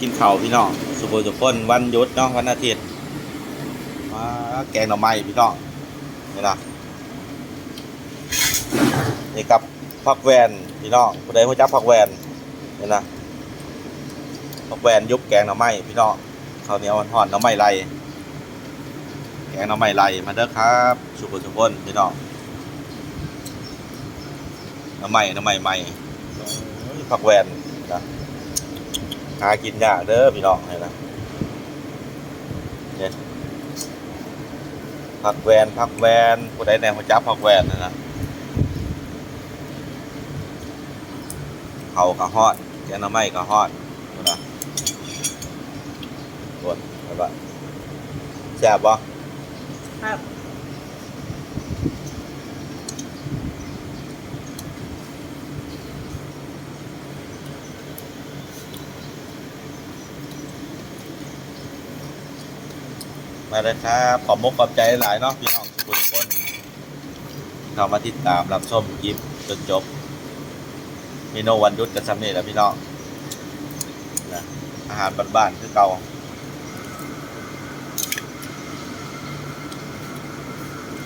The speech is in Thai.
กินข้าวพี่น้องสุโขสุคนวันหยุดเนาะวันอาทิตย์มาแกงหน่อไม้พี่น้องนี่นะนี่กับผักแวนพี่น้องผู้ใดรู้จักผักแวนนี่นะผักแวนยุบแกงหน่อไม้พี่น้องข้าวเหนียวห่อนหน่อไม้ไรแกงหน่อไม้ไรมาเด้อครับสุโขสุคนพี่น้องหน่อไม้หน่อไม้ใหม่โอ้ยผักแวนนะ หากินยากเด้อพี่น้องเห็นนะเนี่ยผักแวนผักแวนผู้ใดแนวหัวจับผักแวนนะนะเขากระฮอดแกงน้ำไม้กระฮอดนะกดไปปะแซ่บบ่ครับ มาเลยครับขอบมกขอบใจหลายเนาะพี่น้องทุกคนทุกคนเข้ามาติดตามรับชมคลิปจนจบมีโนวันยุทธกันสำเร็จแล้วพี่น้องนะอาหารบ้านๆคือเก่า